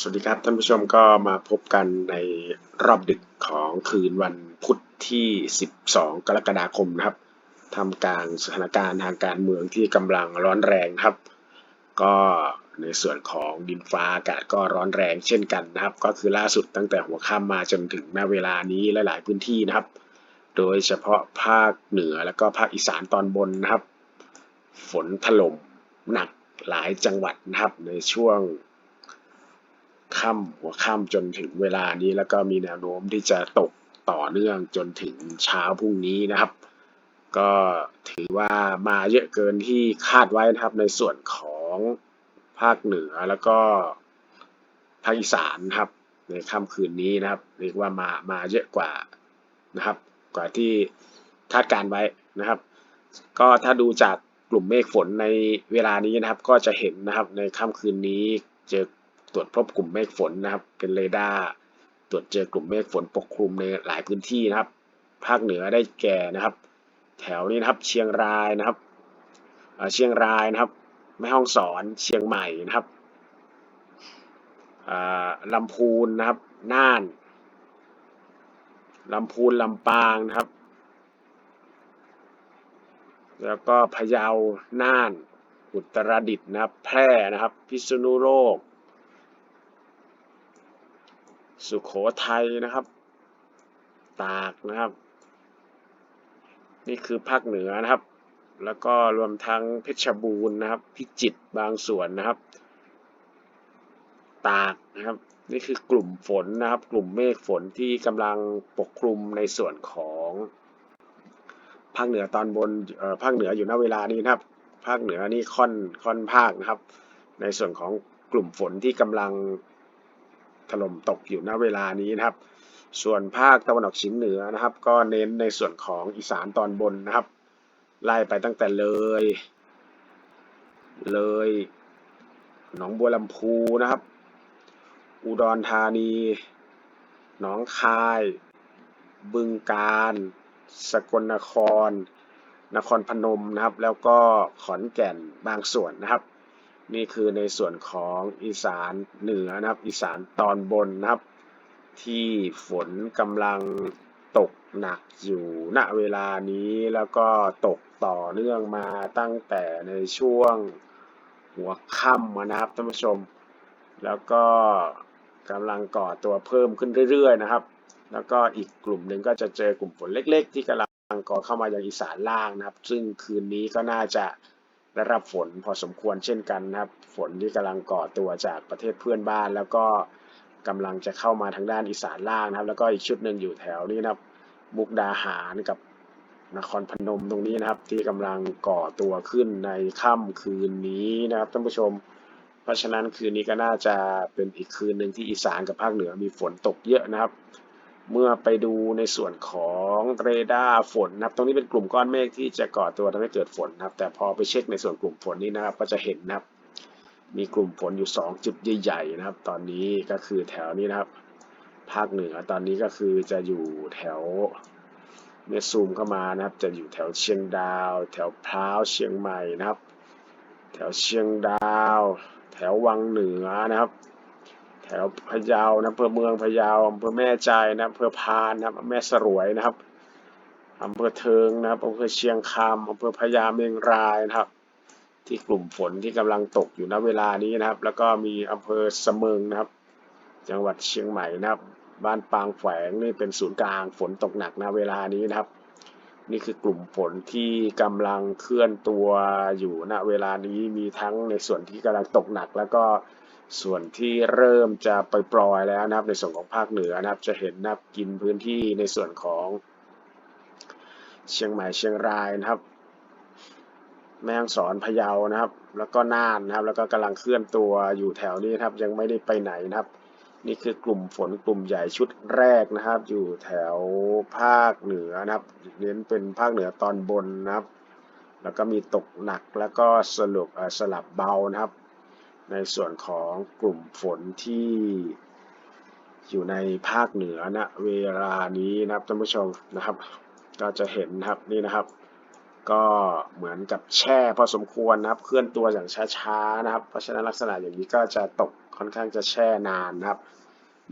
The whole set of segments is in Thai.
สวัสดีครับท่านผู้ชมก็มาพบกันในรอบดึกของคืนวันพุธที่ 12 กรกฎาคมนะครับทำกลารสถานการณ์ทางการเมืองที่กำลังร้อนแรงครับ ก็ในส่วนของดินฟ้าอากาศก็ร้อนแรงเช่นกันนะครับ ก็คือล่าสุดตั้งแต่หัวค่ำมาจนถึงณเวลานี้หลาย ๆ พื้นที่นะครับ โดยเฉพาะภาคเหนือแล้วก็ภาคอีสานตอนบนนะครับ ฝนถล่มหนักหลายจังหวัดนะครับในช่วง ค่ำหัวค่ำจนถึงเวลานี้ แล้วก็มีแนวโน้มที่จะตกต่อเนื่องจนถึงเช้าพรุ่งนี้นะครับ ก็ถือว่ามาเยอะเกินที่คาดไว้นะครับในส่วนของภาคเหนือแล้วก็ภาคอีสานนะครับ ในค่ำคืนนี้นะครับ เรียกว่ามามาเยอะกว่านะครับ กว่าที่คาดการไว้นะครับ ก็ถ้าดูจากกลุ่มเมฆฝนในเวลานี้นะครับ ก็จะเห็นนะครับในค่ำคืนนี้เจอ ตรวจพบกลุ่มเมฆฝนนะครับ เป็นเรดาร์ตรวจเจอกลุ่มเมฆฝนปกคลุมในหลายพื้นที่นะครับ ภาคเหนือได้แก่นะครับ แถวนี้นะครับเชียงรายนะครับเชียงรายนะครับ แม่ฮ่องสอนเชียงใหม่นะครับลำพูนนะครับ น่านลำพูนลำปางนะครับ แล้วก็พะเยา น่าน อุตรดิตถ์นะครับ แพร่นะครับ พิษณุโลก สุขโขทัยนะครับ ตากนะครับ นี่คือภาคเหนือนะครับ แล้วก็รวมทั้งเพชรบูรณ์นะครับ พิจิตรบางส่วนนะครับ ตากนะครับ นี่คือกลุ่มฝนนะครับ กลุ่มเมฆฝนที่กำลังปกคลุมในส่วนของภาคเหนือตอนบนภาคเหนืออยู่ณเวลานี้นะครับ ภาคเหนือนี่ค่อนค่อนภาคนะครับ ในส่วนของกลุ่มฝนที่กำลัง ถล่มตกอยู่ณเวลานี้นะครับ ส่วนภาคตะวันออกเฉียงเหนือนะครับ ก็เน้นในส่วนของอีสานตอนบนนะครับ ไล่ไปตั้งแต่เลย เลยหนองบัวลำพูนะครับ อุดรธานี หนองคาย บึงกาฬสกลนคร นครพนมนะครับ แล้วก็ขอนแก่นบางส่วนนะครับ นี่คือในส่วนของอีสานเหนือนะครับ อีสานตอนบนนะครับ ที่ฝนกำลังตกหนักอยู่ณเวลานี้แล้วก็ตกต่อเนื่องมาตั้งแต่ในช่วงหัวค่ำนะครับท่านผู้ชม แล้วก็กำลังก่อตัวเพิ่มขึ้นเรื่อยๆนะครับ แล้วก็อีกกลุ่มหนึ่งก็จะเจอกลุ่มฝนเล็ก ๆ ที่กำลังก่อเข้ามายังอีสานล่างนะครับ ซึ่งคืนนี้ก็น่าจะ ได้รับฝนพอสมควรเช่นกันนะครับ ฝนที่กำลังก่อตัวจากประเทศเพื่อนบ้าน แล้วก็กำลังจะเข้ามาทางด้านอีสานล่างนะครับ แล้วก็อีกชุดหนึ่งอยู่แถวนี้นะครับมุกดาหารกับนครพนมตรงนี้นะครับ ที่กำลังก่อตัวขึ้นในค่ำคืนนี้นะครับท่านผู้ชม เพราะฉะนั้นคืนนี้ก็น่าจะเป็นอีกคืนหนึ่งที่อีสานกับภาคเหนือมีฝนตกเยอะนะครับ เมื่อไปดูในส่วนของเรดาร์ฝนนะครับ ตรงนี้เป็นกลุ่มก้อนเมฆที่จะก่อตัวทำให้เกิดฝนนะครับ แต่พอไปเช็คในส่วนกลุ่มฝนนี้นะครับ ก็จะเห็นนะครับ มีกลุ่มฝนอยู่ 2 จุดใหญ่ๆนะครับ ตอนนี้ก็คือแถวนี้นะครับ ภาคเหนือตอนนี้ก็คือจะอยู่แถวเมื่อซูมเข้ามานะครับ จะอยู่แถวเชียงดาว แถวพร้าวเชียงใหม่นะครับ แถวเชียงดาว แถววังเหนือนะครับ แถวพะเยานะอำเภอเมืองพะเยาอำเภอแม่ใจนะอำเภอพานนะแม่สรวยนะครับอำเภอเทิงนะครับอำเภอเชียงคำอำเภอพะยาเมงรายนะครับ ที่กลุ่มฝนที่กำลังตกอยู่ณเวลานี้นะครับ แล้วก็มีอำเภอเสมิงนะครับ จังหวัดเชียงใหม่นะครับ บ้านปางแฝงนี่เป็นศูนย์กลางฝนตกหนักณเวลานี้นะครับ นี่คือกลุ่มฝนที่กำลังเคลื่อนตัวอยู่ณเวลานี้มีทั้งในส่วนที่กำลังตกหนัก แล้วก็ ส่วนที่เริ่มจะไปปล่อยแล้วนะครับในส่วนของภาคเหนือนะครับ จะเห็นนะครับกินพื้นที่ในส่วนของเชียงใหม่เชียงรายนะครับ แม่ฮ่องสอนพะเยานะครับ แล้วก็น่านนะครับ แล้วก็กำลังเคลื่อนตัวอยู่แถวนี้ครับ ยังไม่ได้ไปไหนนะครับ นี่คือกลุ่มฝนกลุ่มใหญ่ชุดแรกนะครับ อยู่แถวภาคเหนือนะครับเน้นเป็นภาคเหนือตอนบนนะครับ แล้วก็มีตกหนักแล้วก็สรุปสลับเบานะครับ ในส่วนของกลุ่มฝนที่อยู่ในภาคเหนือณนะเวลานี้นะครับท่านผู้ชมนะครับ ก็จะเห็นนะครับนี่นะครับ ก็เหมือนกับแช่พอสมควรนะครับ เคลื่อนตัวอย่างช้าๆนะครับ เพราะฉะนั้นลักษณะอย่างนี้ก็จะตกค่อนข้างจะแช่นานนะครับ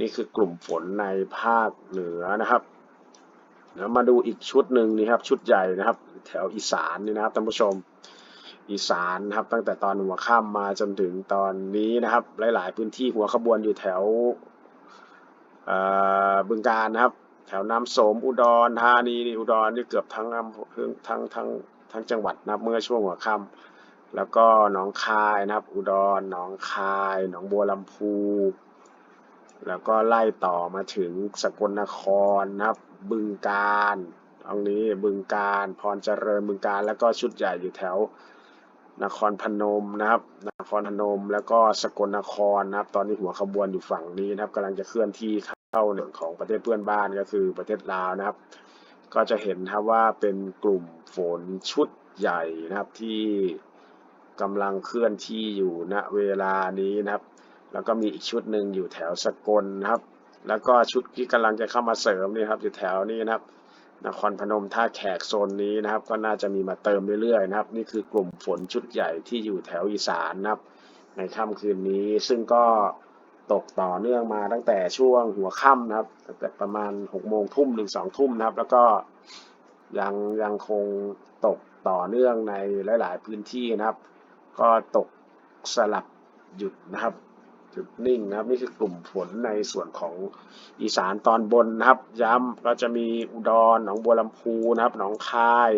นี่คือกลุ่มฝนในภาคเหนือนะครับแล้วมาดูอีกชุดหนึ่งนี่ครับชุดใหญ่นะครับ แถวอีสานนี่นะครับท่านผู้ชม อีสานนะครับ ตั้งแต่ตอนหัวค่ำมาจนถึงตอนนี้นะครับ หลาย ๆ พื้นที่หัวขบวนอยู่แถวบึงการนะครับ แถวน้ำโสมอุดรธานีอุดรนี่เกือบทั้งอำเภอทั้งทั้งทั้งจังหวัดนะเมื่อช่วงหัวค่ำแล้วก็หนองคายนะครับ อุดรหนองคายหนองบัวลำพูแล้วก็ไล่ต่อมาถึงสกลนครนะครับ บึงการตรงนี้บึงการพรเจริญบึงการแล้วก็ชุดใหญ่อยู่แถว นครพนมนะครับ นครพนมแล้วก็สกลนครนะครับ ตอนนี้หัวขบวนอยู่ฝั่งนี้นะครับกำลังจะเคลื่อนที่เข้าหนึ่งของประเทศเพื่อนบ้านก็คือประเทศลาวนะครับ ก็จะเห็นครับว่าเป็นกลุ่มฝนชุดใหญ่นะครับที่กำลังเคลื่อนที่อยู่ณเวลานี้นะครับ แล้วก็มีอีกชุดหนึ่งอยู่แถวสกลนะครับ แล้วก็ชุดที่กำลังจะเข้ามาเสริมนี่ครับอยู่แถวนี้นะครับ นครพนมท่าแขกโซนนี้นะครับ ก็น่าจะมีมาเติมเรื่อยๆนะครับ นี่คือกลุ่มฝนชุดใหญ่ที่อยู่แถวอีสานนะครับ ในค่ำคืนนี้ซึ่งก็ตกต่อเนื่องมาตั้งแต่ช่วงหัวค่ำนะครับตั้งแต่ประมาณ6โมงทุ่มถึง2ทุ่มนะครับ แล้วก็ยังยังคงตกต่อเนื่องในหลาย ๆ พื้นที่นะครับ ก็ตกสลับหยุดนะครับ หยุดนิ่งนะครับ นี่คือกลุ่มฝนในส่วนของอีสานตอนบนนะครับ ย้ำก็จะมีอุดรหนองบัวลำพูนะครับหนองคาย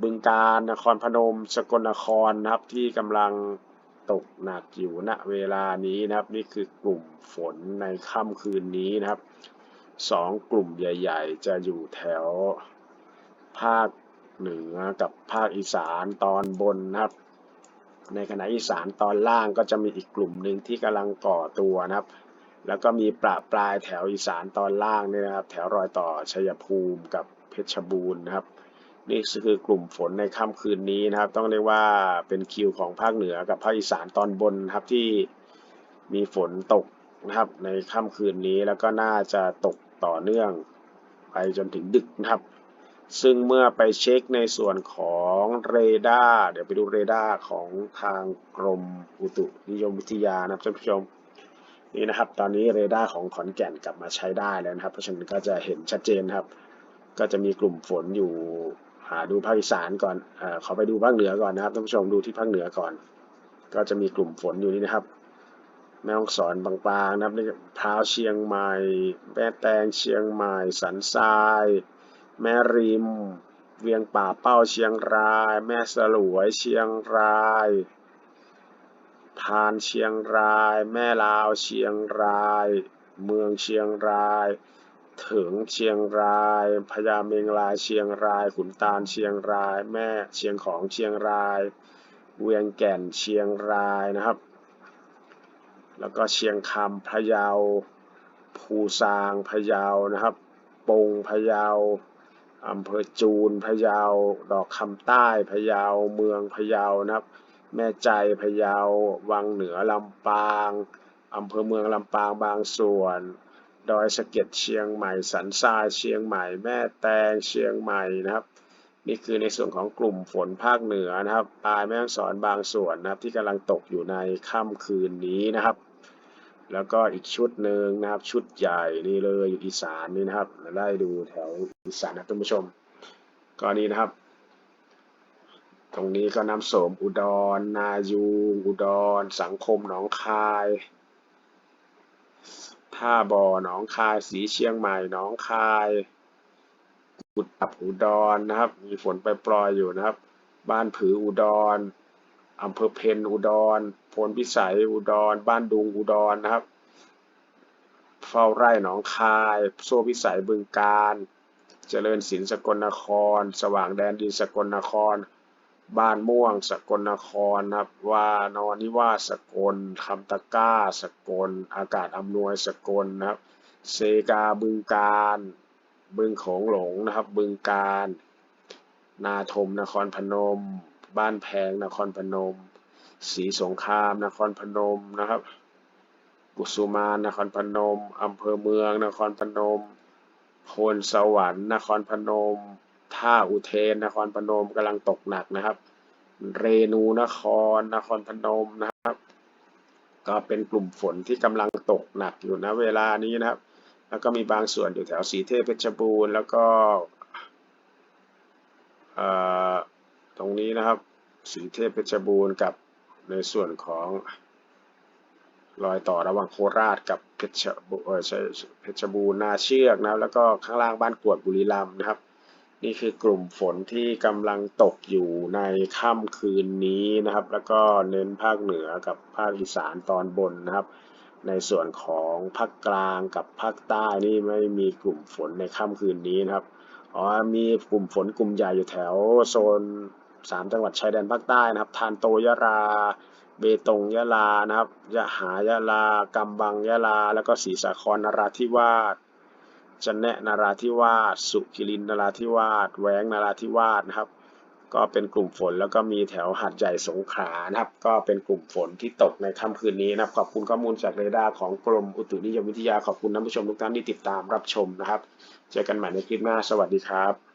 บึงกาฬนครพนม สกลนครนะครับที่กำลังตกหนักอยู่ณเวลานี้นะครับ นี่คือกลุ่มฝนในค่ำคืนนี้นะครับสองกลุ่มใหญ่ ๆ จะอยู่แถวภาคเหนือกับภาคอีสานตอนบนนะครับ ในขณะอีสานตอนล่างก็จะมีอีกกลุ่มหนึ่งที่กำลังก่อตัวนะครับ แล้วก็มีปราปลายแถวอีสานตอนล่างเนี่ยนะครับ แถวรอยต่อชัยภูมิกับเพชรบูรณ์นะครับ นี่คือกลุ่มฝนในค่ำคืนนี้นะครับ ต้องเรียกว่าเป็นคิวของภาคเหนือกับภาคอีสานตอนบนครับที่มีฝนตกนะครับ ในค่ำคืนนี้แล้วก็น่าจะตกต่อเนื่องไปจนถึงดึกนะครับ ซึ่งเมื่อไปเช็คในส่วนของเรดาร์เดี๋ยวไปดูเรดาร์ของทางกรมอุตุนิยมวิทยานะครับท่านผู้ชมนี่นะครับ ตอนนี้เรดาร์ของขอนแก่นกลับมาใช้ได้แล้วนะครับ เพราะฉะนั้นก็จะเห็นชัดเจนครับ ก็จะมีกลุ่มฝนอยู่หาดูภาคอีสานก่อนอขอไปดูภาคเหนือก่อนนะครับท่านผู้ชมดูที่ภาคเหนือก่อน ก็จะมีกลุ่มฝนอยู่นี่นะครับ แม่ฮ่องสอนบางๆนะครับพร้าวเชียงใหม่แม่แตงเชียงใหม่สันทราย แม่ริม เวียงป่าเป้าเชียงราย แม่สลวยเชียงรายพานเชียงราย แม่ลาวเชียงราย เมืองเชียงราย ถึงเชียงรายพญาเมงรายเชียงราย ขุนตาลเชียงราย แม่เชียงของเชียงราย เวียงแก่นเชียงรายนะครับ แล้วก็เชียงคำพะเยาภูซางพะเยานะครับ ปงพะเยา อำเภอจูนพะเยา ดอกคำใต้พะเยา เมืองพะเยานะครับ แม่ใจพะเยา วังเหนือลำปางอำเภอเมืองลำปางบางส่วน ดอยสะเก็ดเชียงใหม่ สันทรายเชียงใหม่ แม่แตงเชียงใหม่นะครับ นี่คือในส่วนของกลุ่มฝนภาคเหนือนะครับปลายแม่ฮ่องสอนบางส่วนนะครับที่กำลังตกอยู่ในค่ำคืนนี้นะครับ แล้วก็อีกชุดหนึ่งนะครับชุดใหญ่นี่เลยอยู่อีสานนี่นะครับได้ดูแถวอีสานนะท่านผู้ชม ก็นี้นะครับ ตรงนี้ก็น้ำโสมอุดร นายูงอุดร สังคมหนองคายท่าบ่อหนองคายสีเชียงใหม่หนองคายกุดอับอุดรนะครับ มีฝนไปปลอยอยู่นะครับ บ้านผืออุดรอำเภอเพนอุดร พลพิสัยอุดร บ้านดุงอุดรนะครับ เฝ้าไร่หนองคายโซ่พิสัยบึงการเจริญศิลสกลนคร สว่างแดนดินสกลนคร บ้านม่วงสกลนครนะครับวานอนนิวาสสกลคำตะก้าสกล อากาศอำนวยสกลนะครับ เซกาบึงการ บึงโขงหลงนะครับ บึงการ นาทมนครพนม บ้านแพงนครพนม ศรีสงคราม นครพนมนะครับกุสุมานนครพนมอำเภอเมือง นครพนมโพนสวรรค์ นครพนม ท่าอุเทน นครพนมกำลังตกหนักนะครับ เรนูนคร นครพนมนะครับ ก็เป็นกลุ่มฝนที่กำลังตกหนักอยู่ณเวลานี้นะครับ แล้วก็มีบางส่วนอยู่แถวสีเทพเพชรบูรณ์ แล้วก็ตรงนี้นะครับสีเทพเพชรบูรณ์กับ ในส่วนของรอยต่อระหว่างโคราชกับเพชรบูเพชรบูรณ์นาเชือกนะแล้วก็ข้างล่างบ้านกวดบุรีรัมย์นะครับ นี่คือกลุ่มฝนที่กำลังตกอยู่ในค่ำคืนนี้นะครับ แล้วก็เน้นภาคเหนือกับภาคอีสานตอนบนนะครับ ในส่วนของภาคกลางกับภาคใต้นี่ไม่มีกลุ่มฝนในค่ำคืนนี้นะครับอ๋อมีกลุ่มฝนกลุ่มใหญ่อยู่แถวโซน สามจังหวัดชายแดนภาคใต้นะครับทานโตยะลา เบตงยะลานะครับยะหายะลากำบังยะลา แล้วก็ศรีสาครนราธิวาสจันแนะนาราธิวาสสุขิรินนาราธิวาสแหวงนาราธิวาสนะครับ ก็เป็นกลุ่มฝนแล้วก็มีแถวหาดใหญ่สงขลานะครับ ก็เป็นกลุ่มฝนที่ตกในค่ำคืนนี้นะครับ ขอบคุณข้อมูลจากเรดาร์ของกรมอุตุนิยมวิทยาขอบคุณท่านผู้ชมทุกท่านที่ติดตามรับชมนะครับ เจอกันใหม่ในคลิปหน้าสวัสดีครับ